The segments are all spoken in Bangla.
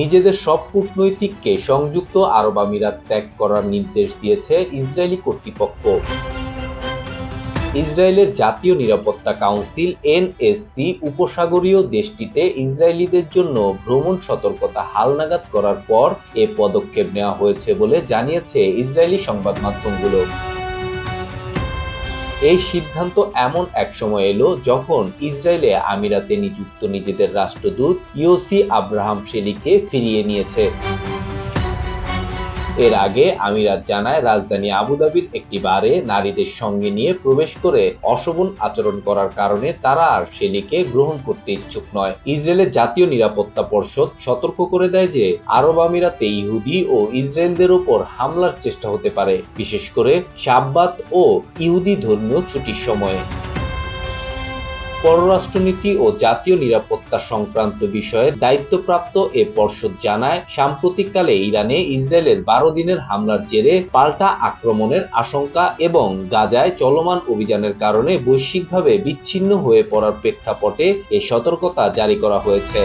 নিজেদের সব কূটনৈতিককে সংযুক্ত আরব আমিরাত ত্যাগ করার নির্দেশ দিয়েছে ইসরায়েলি কর্তৃপক্ষ। ইসরায়েলের জাতীয় নিরাপত্তা কাউন্সিল এনএসসি উপসাগরীয় দেশটিতে ইসরায়েলিদের জন্য ভ্রমণ সতর্কতা হালনাগাদ করার পর এ পদক্ষেপ নেওয়া হয়েছে বলে জানিয়েছে ইসরায়েলি সংবাদ মাধ্যমগুলো। এই সিদ্ধান্ত এমন এক সময় এলো যখন ইসরায়েলে আমিরাতে নিযুক্ত নিজেদের রাষ্ট্রদূত ইওসি আব্রাহাম শেলিকে ফিরিয়ে নিয়েছে। এর আগে আমিরাত জানায়, রাজধানী আবুধাবির একটি বারে নারীদের সঙ্গে নিয়ে প্রবেশ করে অশোভন আচরণ করার কারণে তারা আর শেলিকে গ্রহণ করতে ইচ্ছুক নয়। ইসরায়েলের জাতীয় নিরাপত্তা পর্ষদ সতর্ক করে দেয় যে, আরব আমিরাতে ইহুদি ও ইসরায়েলদের উপর হামলার চেষ্টা হতে পারে, বিশেষ করে শাব্বাত ও ইহুদি ধর্মীয় ছুটির সময়ে। পররাষ্ট্রনীতি ও জাতীয় নিরাপত্তা সংক্রান্ত বিষয়ে দায়িত্বপ্রাপ্ত এ পর্ষদ জানায়, সাম্প্রতিককালে ইরানে ইসরায়েলের বারো দিনের হামলার জেরে পাল্টা আক্রমণের আশঙ্কা এবং গাজায় চলমান অভিযানের কারণে বৈশ্বিকভাবে বিচ্ছিন্ন হয়ে পড়ার প্রেক্ষাপটে এ সতর্কতা জারি করা হয়েছে।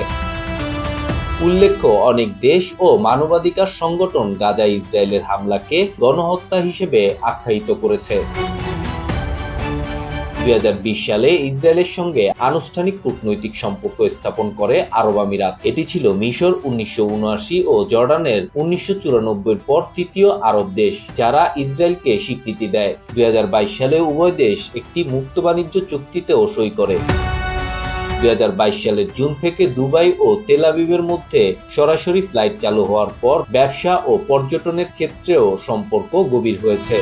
উল্লেখ্য, অনেক দেশ ও মানবাধিকার সংগঠন গাজা ইসরায়েলের হামলাকে গণহত্যা হিসেবে আখ্যায়িত করেছে। দুই হাজার বিশ সালে ইসরায়েলের সঙ্গে আনুষ্ঠানিক কূটনৈতিক সম্পর্ক স্থাপন করে আরব আমিরাত। এটি ছিল মিশর উনিশশো উনআশি ও জর্ডানের উনিশশো পর তৃতীয় আরব দেশ, যারা ইসরায়েলকে স্বীকৃতি দেয়। দুই হাজার বাইশ সালে উভয় দেশ একটি মুক্ত বাণিজ্য চুক্তিতেও সই করে। দুই হাজার বাইশ সালের জুন থেকে দুবাই ও তেলাবিবের মধ্যে সরাসরি ফ্লাইট চালু হওয়ার পর ব্যবসা ও পর্যটনের ক্ষেত্রেও সম্পর্ক গভীর হয়েছে।